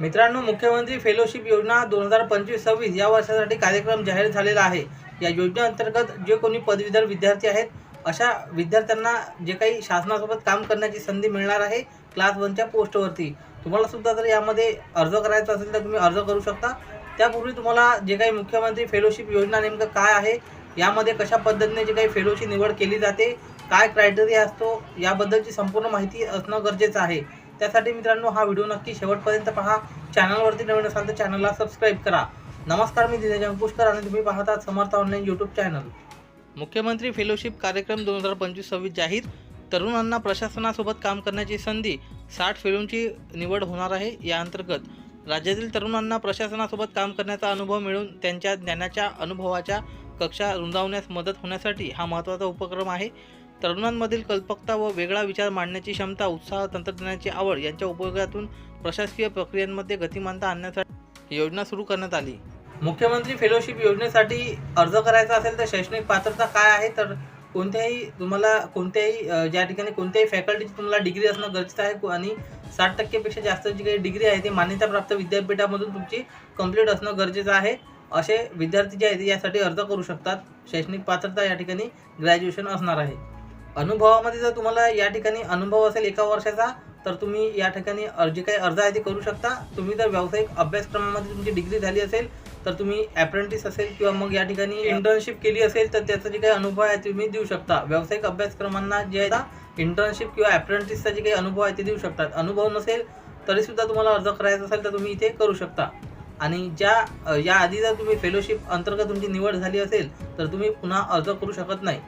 मित्रांनो मुख्यमंत्री फेलोशिप योजना दोन हजार पंचवीस सव्वीस या वर्षासाठी कार्यक्रम जाहीर झालेला आहे. या योजनेअंतर्गत जे कोणी पदवीधर विद्यार्थी आहेत अशा विद्यार्थ्यांना जे काही शासनासोबत काम करण्याची संधी मिळणार आहे क्लास वनच्या पोस्टवरती. तुम्हाला सुद्धा जर यामध्ये अर्ज करायचा असेल तर तुम्ही अर्ज करू शकता. त्यापूर्वी तुम्हाला जे काही मुख्यमंत्री फेलोशिप योजना नेमकं काय आहे यामध्ये कशा पद्धतीने जे काही फेलोची निवड केली जाते काय क्रायटेरिया असतो याबद्दलची संपूर्ण माहिती असणं गरजेचं आहे. त्यासाठी मित्रांनो हा व्हिडिओ नक्की शेवटपर्यंत पहा. चॅनलवरती नवीन असाल तर चॅनलला सबस्क्राईब करा. नमस्कार मी दिनेश अंकुशकर आणि तुम्ही पाहता समर्थ ऑनलाईन यूट्यूब चॅनल मुख्यमंत्री फेलोशिप कार्यक्रम दोन हजार पंचवीस सव्वीस जाहीर. तरुणांना प्रशासनासोबत काम करण्याची संधी साठ फेलोंची निवड होणार आहे या अंतर्गत. राज्यातील तरुणांना प्रशासनासोबत काम करण्याचा अनुभव मिळून त्यांच्या ज्ञानाच्या अनुभवाच्या कक्षा रुंदावण्यास मदत होण्यासाठी हा महत्त्वाचा उपक्रम आहे. तरुणांमधील कल्पकता व वेगळा विचार मांडण्याची क्षमता उत्साह तंत्रज्ञानाची आवड यांच्या उपयोगातून प्रशासकीय प्रक्रियांमध्ये गतिमानता आणण्यासाठी योजना सुरू करण्यात आली. मुख्यमंत्री फेलोशिप योजनेसाठी अर्ज करायचा असेल तर शैक्षणिक पात्रता काय आहे? तर कोणत्याही तुम्हाला कोणत्याही ज्या ठिकाणी कोणत्याही फॅकल्टीची तुम्हाला डिग्री असणं गरजेचं आहे आणि साठ टक्केपेक्षा जास्त जी काही डिग्री आहे ती मान्यताप्राप्त विद्यापीठामधून तुमची कंप्लीट असणं गरजेचं आहे. असे विद्यार्थी जे आहेत यासाठी अर्ज करू शकतात. शैक्षणिक पात्रता या ठिकाणी ग्रॅज्युएशन असणार आहे. अनुभवामध्ये जर तुम्हाला या ठिकाणी अनुभव असेल एका वर्षाचा तर तुम्ही या ठिकाणी अ- जे काही अर्ज आहे ते करू शकता. तुम्ही जर व्यावसायिक अभ्यासक्रमामध्ये तुमची डिग्री झाली असेल तर तुम्ही ॲप्रेंटिस असेल किंवा मग या ठिकाणी इंटर्नशिप केली असेल तर त्याचा जे काही अनुभव आहे तुम्ही देऊ शकता. व्यावसायिक अभ्यासक्रमांना जे आहे इंटर्नशिप किंवा ॲप्रेंटिसचा जे काही अनुभव आहे ते देऊ शकतात. अनुभव नसेल तरीसुद्धा तुम्हाला अर्ज करायचा असेल तर तुम्ही इथे करू शकता. आणि ज्या अ, या आधी जर तुम्ही फेलोशिप अंतर्गत तुमची निवड झाली असेल तर तुम्ही पुन्हा अर्ज करू शकत नाही.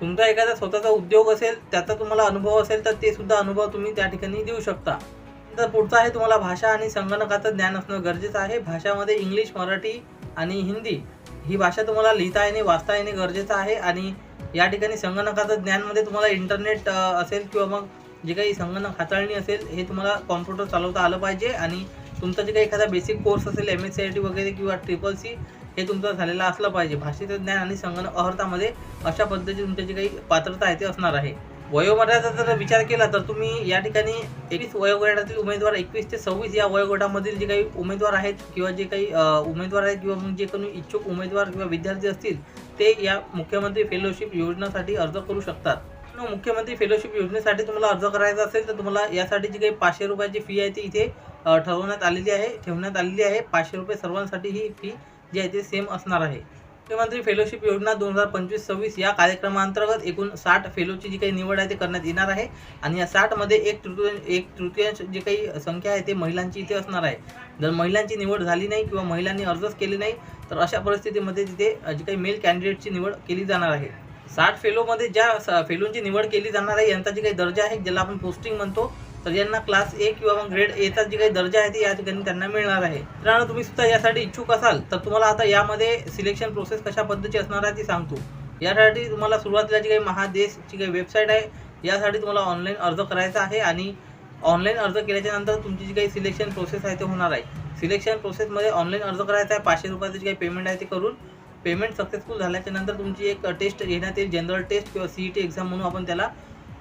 तुमचा एखादा स्वतःचा उद्योग असेल त्याचा तुम्हाला अनुभव असेल तर ते सुद्धा अनुभव तुम्ही त्या ठिकाणी देऊ शकता. तर पुढचं आहे तुम्हाला भाषा आणि संगणकाचं ज्ञान असणं गरजेचं आहे. भाषामध्ये इंग्लिश मराठी आणि हिंदी ही भाषा तुम्हाला लिहिता येणे वाचता येणे गरजेचं आहे. आणि या ठिकाणी संगणकाचं ज्ञानमध्ये तुम्हाला इंटरनेट असेल किंवा मग जे काही संगणक हाताळणी असेल हे तुम्हाला कॉम्प्युटर चालवता आलं पाहिजे. आणि तुमचा जे काही एखादा बेसिक कोर्स असेल M S C I T वगैरे किंवा ट्रिपल सी हे तुमचं झालेलं असलं पाहिजे. भाषेचं ज्ञान आणि संगणक अहर्तामध्ये अशा पद्धतीची तुमची जी काही पात्रता आहे ते असणार आहे. वयोमर्यादा जर विचार केला तर तुम्ही या ठिकाणी एकवीस वयोगटातील उमेदवार एकवीस ते सव्वीस या वयोगटामधील जे काही उमेदवार आहेत किंवा जे काही उमेदवार आहेत किंवा मग जे कोणी इच्छुक उमेदवार किंवा विद्यार्थी असतील ते या मुख्यमंत्री फेलोशिप योजनेसाठी अर्ज करू शकतात. मुख्यमंत्री फेलोशिप योजनेसाठी तुम्हाला अर्ज करायचा असेल तर तुम्हाला यासाठी जी काही पाचशे रुपयाची फी आहे ती इथे ठरवण्यात आलेली आहे ठेवण्यात आलेली आहे. पाचशे रुपये सर्वांसाठी ही फी जे आहे ते सेम असणार आहे. मुख्यमंत्री फेलोशिप योजना दोन हजार पंचवीस सव्वीस या कार्यक्रमांतर्गत एकूण साठ फेलोची जी काही निवड आहे ते करण्यात येणार आहे. आणि या साठमध्ये एक तृतीयांश एक तृतीयांश जी काही संख्या आहे ते महिलांची इथे असणार आहे. जर महिलांची निवड झाली नाही किंवा महिलांनी अर्जच केले नाही तर अशा परिस्थितीमध्ये तिथे जी काही मेल कॅन्डिडेटची निवड केली जाणार आहे. साठ फेलोमध्ये ज्या स- फेलोंची निवड केली जाणार आहे यांचा जी काही दर्जा आहे ज्याला आपण पोस्टिंग म्हणतो तर यांना क्लास ए किंवा मग ग्रेड एचा जी काही दर्जा आहे ते या ठिकाणी त्यांना मिळणार आहे. मित्रांनो तुम्ही सुद्धा यासाठी इच्छुक असाल तर तुम्हाला आता यामध्ये सिलेक्शन प्रोसेस कशा पद्धतीची असणार आहे ती सांगतो. यासाठी तुम्हाला सुरुवातीला जी काही महादेशची काही वेबसाईट आहे यासाठी तुम्हाला ऑनलाईन अर्ज करायचा आहे आणि ऑनलाईन अर्ज केल्याच्यानंतर तुमची जी काही सिलेक्शन प्रोसेस आहे ते होणार आहे. सिलेक्शन प्रोसेसमध्ये ऑनलाईन अर्ज करायचा आहे पाचशे रुपयाचं जे काही पेमेंट आहे ते करून पेमेंट सक्सेसफुल झाल्याच्यानंतर तुमची एक टेस्ट घेण्यात येईल जनरल टेस्ट किंवा सी ई टी एक्झाम म्हणून आपण त्याला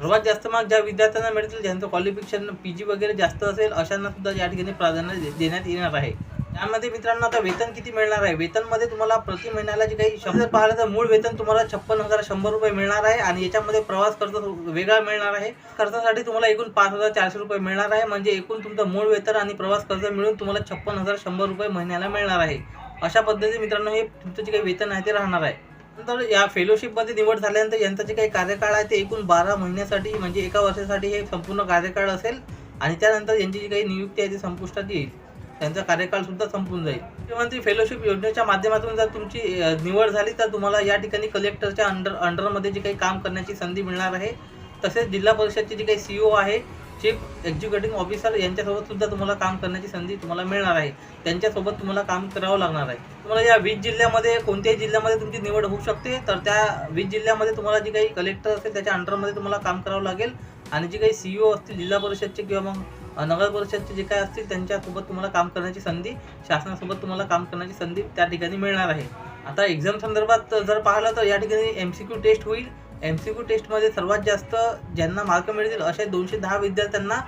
सर्वात जास्त मार्क ज्या विद्यार्थ्यांना मिळतील ज्यांचं क्वालिफिकेशन पी जी वगैरे जास्त असेल अशांना सुद्धा या ठिकाणी प्राधान्य दे- देण्यात येणार आहे. त्यामध्ये मित्रांनो आता वेतन किती मिळणार आहे? वेतनमध्ये तुम्हाला प्रति महिन्याला जे काही शब्द पाहिलं तर मूळ वेतन तुम्हाला छप्पन हजार शंभर रुपये मिळणार आहे आणि याच्यामध्ये प्रवास खर्च वेगळा मिळणार आहे. खर्चासाठी तुम्हाला एकूण पाच हजार चारशे रुपये मिळणार आहे. म्हणजे एकूण तुमचं मूळ वेतन आणि प्रवास खर्च मिळून तुम्हाला छप्पन हजार शंभर रुपये महिन्याला मिळणार आहे. अशा पद्धतीने मित्रांनो हे तुमचं जे काही वेतन आहे ते राहणार आहे. नंतर या फेलोशिपमध्ये निवड झाल्यानंतर यांचा जे काही कार्यकाळ आहे ते एकूण बारा महिन्यासाठी म्हणजे एका वर्षासाठी हे संपूर्ण कार्यकाळ असेल आणि त्यानंतर यांची जी काही नियुक्ती आहे ती संपुष्टात येईल. त्यांचा कार्यकाळ सुद्धा संपून जाईल. मुख्यमंत्री फेलोशिप योजनेच्या माध्यमातून जर तुमची निवड झाली तर तुम्हाला या ठिकाणी कलेक्टरच्या अंडर अंडरमध्ये जे काही काम करण्याची संधी मिळणार आहे. तसेच जिल्हा परिषदचे जे काही सी ओ आहे चीफ एक्झिक्युटिव्ह ऑफिसर यांच्यासोबत सुद्धा तुम्हाला काम करण्याची संधी तुम्हाला मिळणार आहे. त्यांच्यासोबत तुम्हाला काम करावं लागणार आहे. तुम्हाला या वीस जिल्ह्यामध्ये कोणत्याही जिल्ह्यामध्ये तुमची निवड होऊ शकते तर त्या वीस जिल्ह्यामध्ये तुम्हाला जी काही कलेक्टर असेल त्याच्या अंडरमध्ये तुम्हाला काम करावं लागेल. आणि जे काही सीईओ असतील जिल्हा परिषदचे किंवा मग नगर परिषदचे जे काही असतील त्यांच्यासोबत तुम्हाला काम करण्याची संधी शासनासोबत तुम्हाला काम करण्याची संधी त्या ठिकाणी मिळणार आहे. आता एक्झाम संदर्भात जर पाहिलं तर या ठिकाणी एम सी क्यू टेस्ट होईल. एम सी क्यू टेस्टमध्ये सर्वात जास्त ज्यांना मार्क मिळतील अशा दोनशे दहा विद्यार्थ्यांना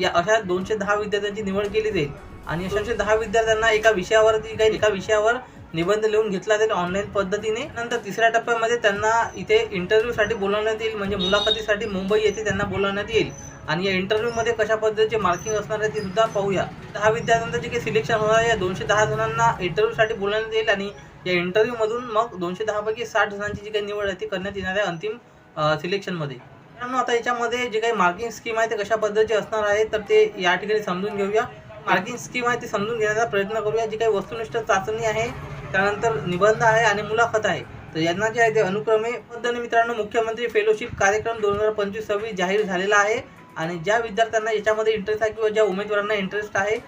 या अशा दोनशे दहा विद्यार्थ्यांची निवड केली जाईल. आणि अशाशे दहा विद्यार्थ्यांना एका विषयावरती काही एका विषयावर निबंध लिहून घेतला जाईल ऑनलाईन पद्धतीने. नंतर तिसऱ्या टप्प्यामध्ये त्यांना इथे इंटरव्ह्यूसाठी बोलावण्यात येईल. म्हणजे मुलाखतीसाठी मुंबई येथे त्यांना बोलावण्यात येईल. आणि या इंटरव्ह्यूमध्ये कशा पद्धतीचे मार्किंग असणार आहे ते सुद्धा पाहूया. दहा विद्यार्थ्यांचं जे काही सिलेक्शन होणार आहे या दोनशे दहा जणांना इंटरव्ह्यूसाठी बोलण्यात येईल आणि या इंटरव्ह्यूमधून मग दोनशे दहापैकी साठ जणांची जी काही निवड आहे ती करण्यात येणार आहे अंतिम सिलेक्शनमध्ये मित्रांनो आता याच्यामध्ये जे काही मार्किंग स्कीम आहे ते कशा पद्धतीचे असणार आहे तर ते या ठिकाणी समजून घेऊया. मार्किंग स्कीम आहे ती समजून घेण्याचा प्रयत्न करूया. जी काही वस्तुनिष्ठ चाचणी आहे त्यानंतर निबंध आहे आणि मुलाखत आहे. तर यांना जे आहे ते अनुक्रमे पद्धतीने मित्रांनो मुख्यमंत्री फेलोशिप कार्यक्रम दोन हजार पंचवीस सव्वीस जाहीर झालेला आहे. आणि ज्या विद्यार्थ्यांना याच्यामध्ये इंटरेस्ट आहे किंवा ज्या उमेदवारांना इंटरेस्ट आहे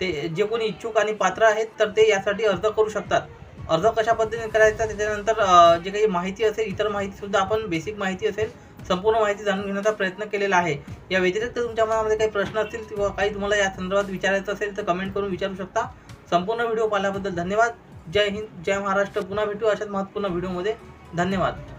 ते जे कोणी इच्छुक आणि पात्र आहेत तर ते यासाठी अर्ज करू शकतात. अर्ज कशा पद्धतीने करायचा त्याच्यानंतर जे काही माहिती असेल इतर माहितीसुद्धा आपण बेसिक माहिती असेल संपूर्ण माहिती जाणून घेण्याचा प्रयत्न केलेला आहे. या व्यतिरिक्त तुमच्या मनामध्ये काही प्रश्न असतील किंवा काही तुम्हाला या संदर्भात विचारायचं असेल तर कमेंट करून विचारू शकता. संपूर्ण व्हिडिओ पाहिल्याबद्दल धन्यवाद. जय हिंद जय महाराष्ट्र. पुन्हा भेटू अशाच महत्त्वपूर्ण व्हिडिओमध्ये धन्यवाद.